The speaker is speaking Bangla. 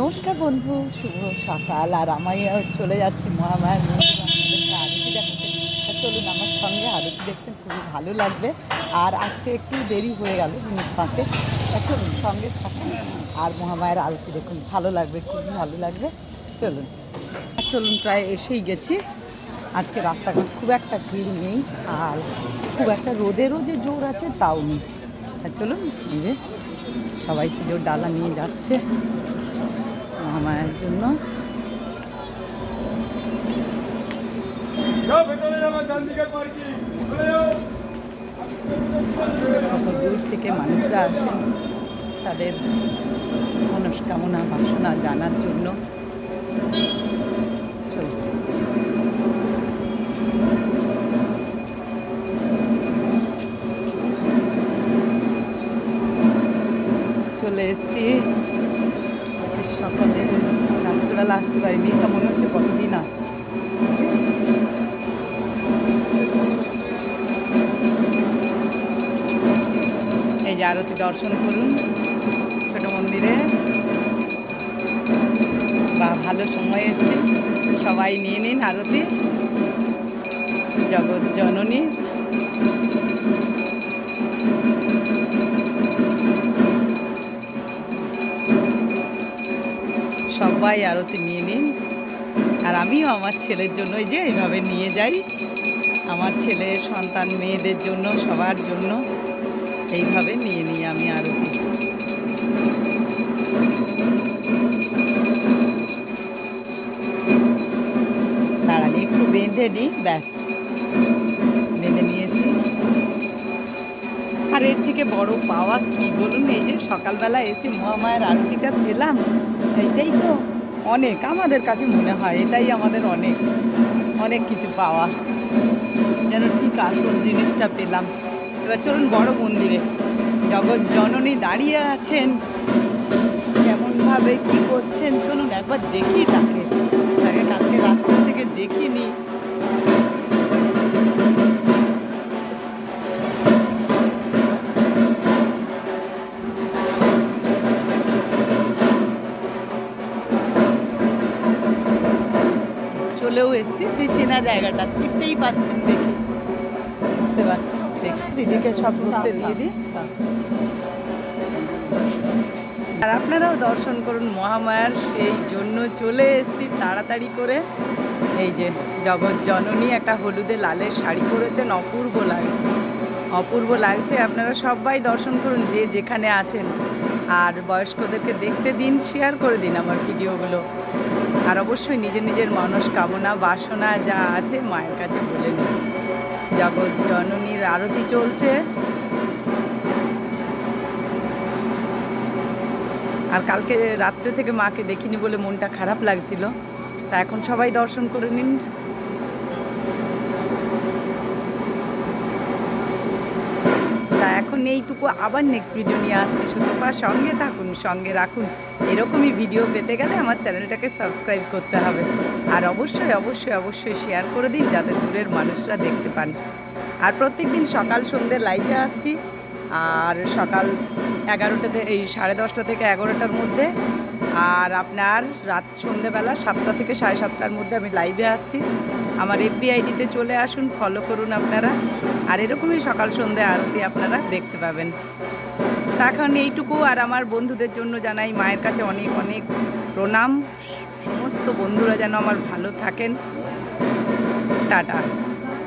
নমস্কার বন্ধু, শুভ সকাল। আর আমি চলে যাচ্ছি মহামায়ার আরতি চলুন, আমার সঙ্গে আরতি দেখতে খুবই ভালো লাগবে। আর আজকে একটু দেরি হয়ে গেল, মিনিট পাঁচে চলুন সঙ্গে থাকুন। আর মহামায়ের আরতি দেখুন, ভালো লাগবে, খুবই ভালো লাগবে। চলুন। চলুন, প্রায় এসেই গেছি। আজকে রাস্তাঘাট খুব একটা ভিড় নেই। আর খুব একটা রোদেরও যে জোর আছে, তাও নেই। চলুন এই যে সবাই পুজোর ডালা নিয়ে যাচ্ছে মহামায়ের জন্য। কত দূর থেকে মানুষরা আসেন তাদের মনস্কামনা বাসনা জানার জন্য। চলে এসছি। সকালে। রাত্রিবেলা আসতে পারিনি। এটা মনে হচ্ছে কতদিন আসতে এই যে আরতি দর্শন করুন ছোট মন্দিরে। বা ভালো সময় এসছে। সবাই নিয়ে নিন আরতি। জগৎ জননী। সবাই আরতি নিয়ে নিন। আর আমিও আমার ছেলের জন্য যে এইভাবে নিয়ে যাই। আমার ছেলে, সন্তান, মেয়েদের জন্য, সবার জন্য এইভাবে নিয়ে নিই আমি আরতি। দাঁড়ানি একটু বেঁধে নিই, ব্যাস। বেঁধে নিয়েছি। আর এর থেকে বড় পাওয়া কি বলুন? এই যে সকালবেলা এসে মহামায়ের আরতিটা পেলাম, এইটাই তো। অনেক, আমাদের কাছে মনে হয় এটাই আমাদের অনেক অনেক কিছু পাওয়া। যেন ঠিক আসল জিনিসটা পেলাম। এবার চলুন বড় মন্দিরে। জগৎ জননী দাঁড়িয়ে আছেন। কেমনভাবে কি করছেন? চলুন একবার দেখি তাকে। তাকে কালকে রাত্রি এসছি সেই চেনা জায়গাটা, চিনতেই পাচ্ছেন দেখি। বুঝতে পারছেন? দেখি। দিদিকে সব ঘুরতে দিয়ে দিই। আর আপনারাও দর্শন করুন মহামায়ার, সেই জন্য চলে এসেছি তাড়াতাড়ি করে। এই যে জগৎ জননী একটা হলুদে লালের শাড়ি পরেছেন, অপূর্ব লাগে অপূর্ব লাগছে। আপনারা সবাই দর্শন করুন, যে যেখানে আছেন। আর বয়স্কদেরকে দেখতে দিন শেয়ার করে দিন আমার ভিডিওগুলো। আর অবশ্যই নিজের নিজের মানুষ কামনা, বাসনা যা আছে মায়ের কাছে বলে নিন। জগৎ জননীর আরতি চলছে। আর কালকে রাত্রে থেকে মাকে দেখিনি বলে মনটা খারাপ লাগছিল। তা এখন সবাই দর্শন করে নিন। এখন এইটুকু আবার নেক্সট ভিডিও নিয়ে আসছি। সুতপা সঙ্গে থাকুন, সঙ্গে রাখুন। এরকমই ভিডিও পেতে গেলে আমার চ্যানেলটাকে সাবস্ক্রাইব করতে হবে। আর অবশ্যই অবশ্যই অবশ্যই শেয়ার করে দিন যাতে দূরের মানুষরা দেখতে পান। আর প্রত্যেক দিন সকাল সন্ধ্যে লাইভে আসছি। আর সকাল এগারোটাতে এই সাড়ে দশটা থেকে এগারোটার মধ্যে। আর আপনার রাত সন্ধ্যেবেলা সাতটা থেকে সাড়ে সাতটার মধ্যে আমি লাইভে আসছি। আমার এফবি আইডিতে চলে আসুন ফলো করুন আপনারা। আর এরকমই সকাল সন্ধ্যে আরতি আপনারা দেখতে পাবেন। তা এখন এইটুকু, আর আমার বন্ধুদের জন্য জানাই মায়ের কাছে অনেক অনেক প্রণাম। সমস্ত বন্ধুরা যেন আমার ভালো থাকেন। টাটা।